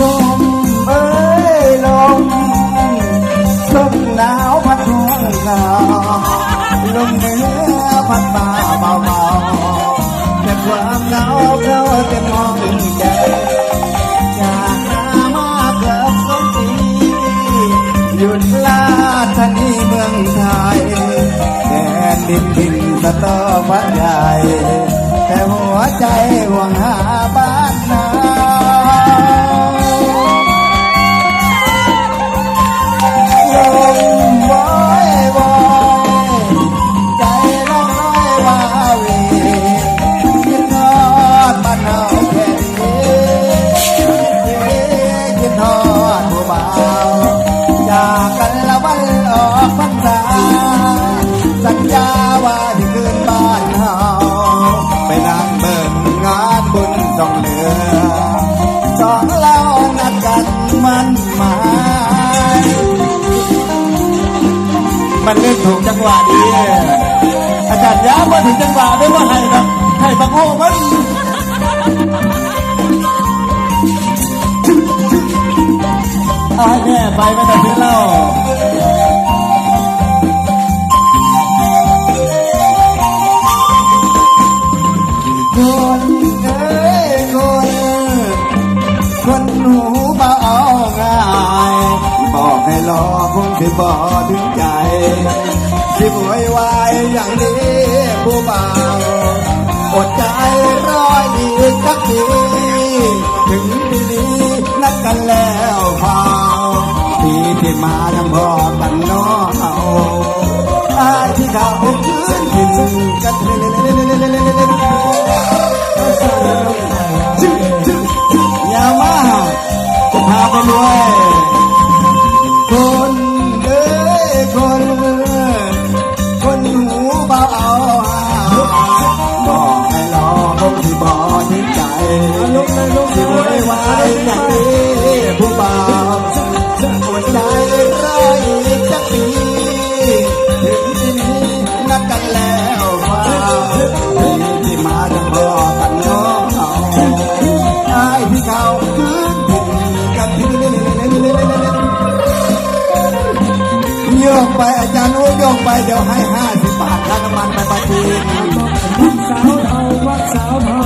ลมเอ้ยลมลมหนาวพัดห้องหนาวลมเหนือพัดมาเบาๆแต่ความหนาวเข้าเต็มห้องใจจากหน้ามาเกือบสองปีหยุดลาทันีเมืองไทยแดนดินดินสะตอวัดใหญ่แต่หัวใจหวงหาบ้าน ไปนั่งเบิ่งงานบุญต้องเหลือสองเรานัดกันมันหมายมันเล่นถูกจังหวะดีอาจารย์ย้ำมาถึงจังหวะได้ว่าให้แบบให้บังโอ้มันอาแม่ไปไม่ต้องซื้อเหล้า คงสิบ่ถึงใจ สิบวยวายอย่างนี้ผู้บ่าวอดใจรออีกสักทีถึงปีนี้นัดกันแล้วพาวปีที่มายังพอกันน้อเอาอายที่เขาคืนที่ซึ่งกันเล่น งใจสิไว้ไว้อย่างนี้ผู้บ่าวหัวใจรออีกสักปีถึงที่นี้นัดกันแล้วฟ้าปีที่มาจะพอกันเน้องเอาไอ้ที่เขาคืนถิ่นกันที่นี่โยกไปอาจารย์โอ้ยกไปเดี๋ยวให้ห้าสิบบาทค่าน้ำมันไปปาจีนสาวเทาวัดสาวเทา